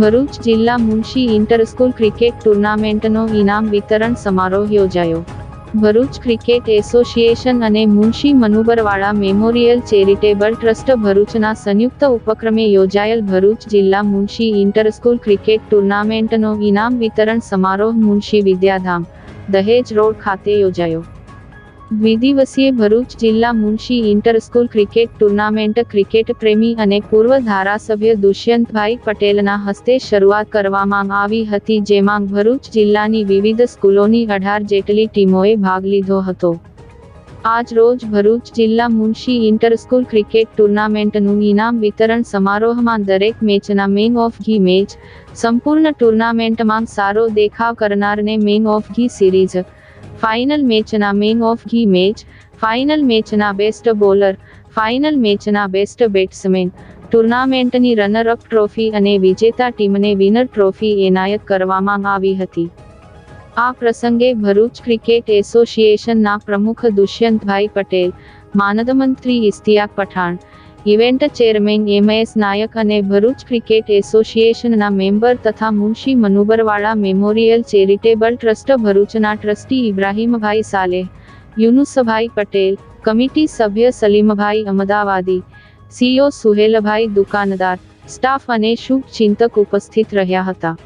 ભરૂચ જિલ્લા Munshi interschool cricket ટુર્નામેન્ટનો ઇનામ વિતરણ સમારોહ યોજાયો. ભરૂચ ક્રિકેટ એસોસિએશન અને Munshi Manubarwala memorial charitable trust ભરૂચના સંયુક્ત ઉપક્રમે યોજાયેલ ભરૂચ જિલ્લા મુનશી ઇન્ટરસ્કૂલ ક્રિકેટ ટુર્નામેન્ટનો ઇનામ વિતરણ સમારોહ મુનશી વિદ્યાધામ, દહેજ રોડ ખાતે યોજાયો. દ્વિદિવસીય ભરૂચ જિલ્લા Munshi interschool cricket tournament cricket પ્રેમી અને પૂર્વ ધારાસભ્ય દુષ્યંતભાઈ પટેલના હસ્તે શરૂઆત કરવામાં આવી હતી, જેમાં ભરૂચ જિલ્લાની વિવિધ સ્કૂલોની અઢાર જેટલી ટીમોએ ભાગ લીધો હતો. આજ રોજ ભરૂચ જિલ્લા મુનશી ઇન્ટરસ્કૂલ ક્રિકેટ ટુર્નામેન્ટનું ઇનામ વિતરણ સમારોહમાં દરેક મેચના મેન ઓફ ઘી મેચ, સંપૂર્ણ ટુર્નામેન્ટમાં સારો દેખાવ કરનારને man of the series final મેચના man of the match final મેચના બેસ્ટ બોલર ફાઇનલ મેચના બેસ્ટ બેટ્સમેન ટુર્નામેન્ટની રનરઅપ ટ્રોફી અને વિજેતા ટીમને વિનર ટ્રોફી એનાયત કરવામાં આવી હતી. આ પ્રસંગે ભરૂચ ક્રિકેટ એસોસિએશનના પ્રમુખ Dushyantbhai Patel માનદમંત્રી Istiyak Pathan event chairman M S Nayak અને ભરૂચ ક્રિકેટ એસોસિએશનના મેમ્બર તથા Munshi Manubarwala memorial charitable trust ભરૂચના ટ્રસ્ટી ઇબ્રાહીમભાઈ સાલે, યુનુસભાઈ પટેલ, કમિટી સભ્ય સલીમભાઈ અમદાવાદી, સીઓ સુહેલભાઈ દુકાનદાર, સ્ટાફ અને શુભ ચિંતક ઉપસ્થિત રહ્યા હતા.